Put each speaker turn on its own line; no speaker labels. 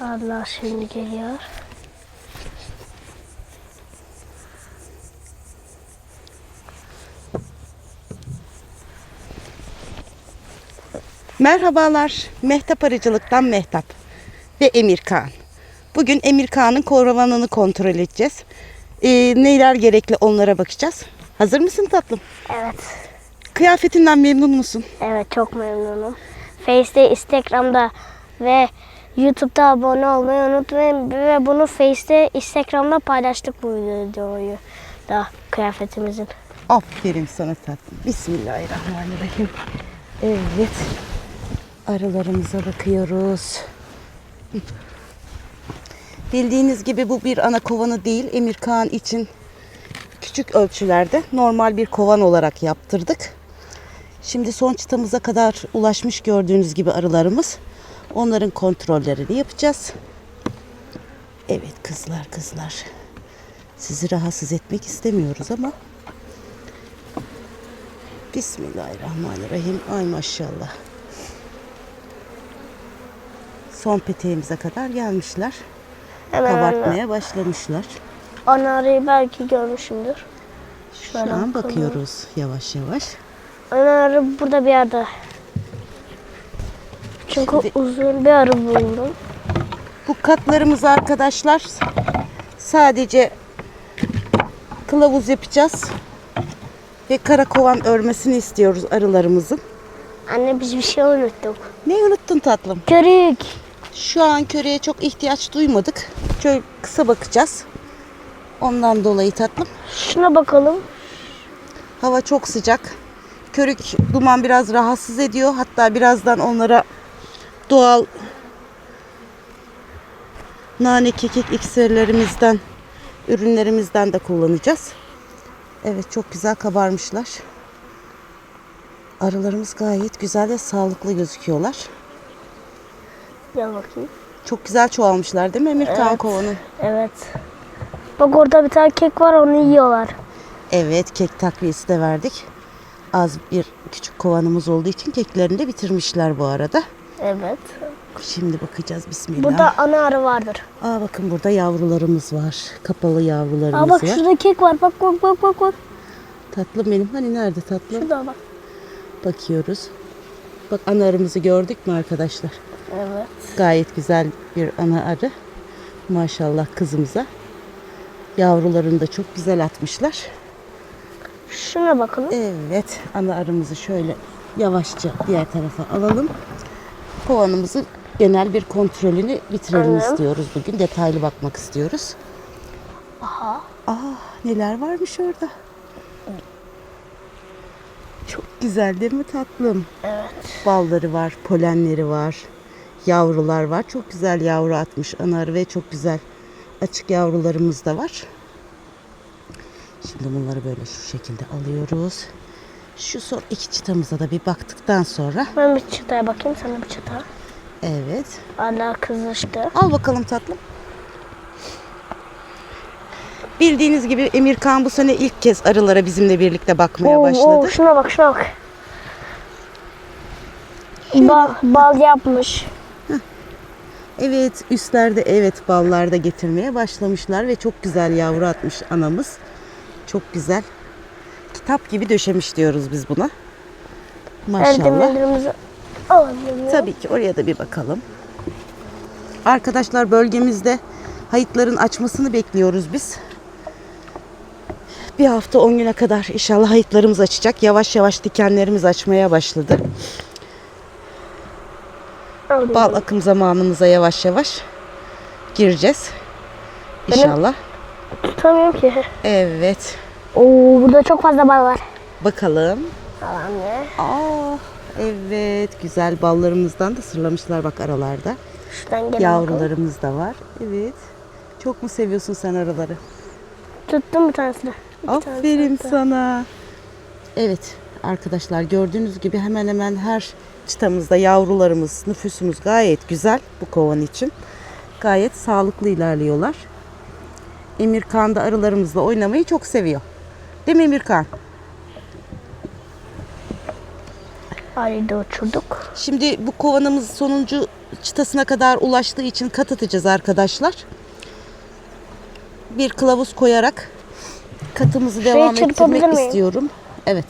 Allah şimdi geliyor.
Merhabalar. Mehtap Arıcılık'tan Mehtap ve Emir Kağan. Bugün Emir Kağan'ın kovanını kontrol edeceğiz. Ee, neler gerekli onlara bakacağız. Hazır mısın tatlım?
Evet.
Kıyafetinden memnun musun?
Evet çok memnunum. Face'te, Instagram'da ve YouTube'da abone olmayı unutmayın. Ve bunu Face'te, Instagram'da paylaştık bu videoyu da kıyafetimizin.
Aferin sana tatlım. Bismillahirrahmanirrahim. Evet. Arılarımıza bakıyoruz. Bildiğiniz gibi bu bir ana kovanı değil. Emir Kağan için küçük ölçülerde normal bir kovan olarak yaptırdık. Şimdi son çıtamıza kadar ulaşmış gördüğünüz gibi arılarımız. Onların kontrollerini yapacağız. Evet kızlar kızlar. Sizi rahatsız etmek istemiyoruz ama Bismillahirrahmanirrahim. Ay maşallah. Son peteğimize kadar gelmişler.
Hemen
Kabartmaya başlamışlar.
ana arıyı belki görmüşümdür.
Şu
Şöyle
an
bakalım.
bakıyoruz yavaş yavaş.
Ana arı burada bir yerde. Çünkü
Şimdi-
uzun bir arı buldum.
Bu katlarımız arkadaşlar sadece kılavuz yapacağız. Ve kara kovan örmesini istiyoruz arılarımızın.
Anne biz bir şey unuttuk.
Ne unuttun tatlım?
Körük.
Şu an köreye çok ihtiyaç duymadık. Şöyle kısa bakacağız. Ondan dolayı tatlım.
Şuna bakalım.
Hava çok sıcak. Körük duman biraz rahatsız ediyor. Hatta birazdan onlara doğal nane kekik iksirlerimizden, ürünlerimizden de kullanacağız. Evet çok güzel kabarmışlar. Arılarımız gayet güzel ve sağlıklı gözüküyorlar.
Gel bakayım.
Çok güzel çoğalmışlar değil mi Emir
Evet.
kovanın?
Evet. Bak orada bir tane kek var onu yiyorlar.
Evet kek takviyesi de verdik. Az bir küçük kovanımız olduğu için keklerini de bitirmişler bu arada.
Evet.
Şimdi bakacağız bismillah.
Burada ana arı vardır.
Aa bakın burada yavrularımız var. Kapalı yavrularımız
Aa bak
var.
şurada kek var. Bak bak bak bak bak.
Tatlım benim. Hani nerede tatlım?
Şurada bak.
Bakıyoruz. Bak ana arımızı gördük mü arkadaşlar?
Evet.
Gayet güzel bir ana arı. Maşallah kızımıza. Yavrularını da çok güzel atmışlar.
Şuna bakalım.
Evet, ana arımızı şöyle yavaşça diğer tarafa alalım. Kovanımızın genel bir kontrolünü bitirelim
Annem.
istiyoruz bugün. Detaylı bakmak istiyoruz.
Aha.
Aa, neler varmış orada? Çok güzel değil mi tatlım?
Evet.
Balları var, polenleri var, yavrular var. Çok güzel yavru atmış ana arı ve çok güzel açık yavrularımız da var. Şimdi bunları böyle şu şekilde alıyoruz. Şu son iki çıtamıza da bir baktıktan sonra
Ben bir çıtaya bakayım sana bir çıta.
evet.
Allah kızıştı.
Al bakalım tatlım. Bildiğiniz gibi Emir Kağan bu sene ilk kez arılara bizimle birlikte bakmaya
Oo,
başladı.
oo, şuna bak şuna bak. Bal, bal yapmış.
Evet üstlerde evet ballarda getirmeye başlamışlar ve çok güzel yavru atmış anamız. Çok güzel. Kitap gibi döşemiş diyoruz biz buna. Maşallah. Tabii ki oraya da bir bakalım. Arkadaşlar bölgemizde hayıtların açmasını bekliyoruz biz. Bir hafta 10 güne kadar inşallah hayıtlarımız açacak. Yavaş yavaş dikenlerimiz açmaya başladı.
Alayım.
Bal akım zamanımıza yavaş yavaş gireceğiz. İnşallah.
Tutamıyorum ki.
Evet.
Oo, burada çok fazla bal var.
Bakalım.
Al anne.
Aa, evet. Güzel ballarımızdan da sırlamışlar bak aralarda.
Şuradan gel bakalım.
Yavrularımız da var. Evet. Çok mu seviyorsun sen araları?
Tuttum bir tanesini. Bir
Aferin
tanesi.
sana. Evet arkadaşlar gördüğünüz gibi hemen hemen her çıtamızda yavrularımız, nüfusumuz gayet güzel bu kovan için. Gayet sağlıklı ilerliyorlar. Emirkan da arılarımızla oynamayı çok seviyor. Değil mi Emirkan?
Ayrıca uçurduk.
Şimdi bu kovanımız sonuncu çıtasına kadar ulaştığı için kat atacağız arkadaşlar. Bir kılavuz koyarak katımızı devam
çırpabilir
ettirmek
miyim?
istiyorum. Evet.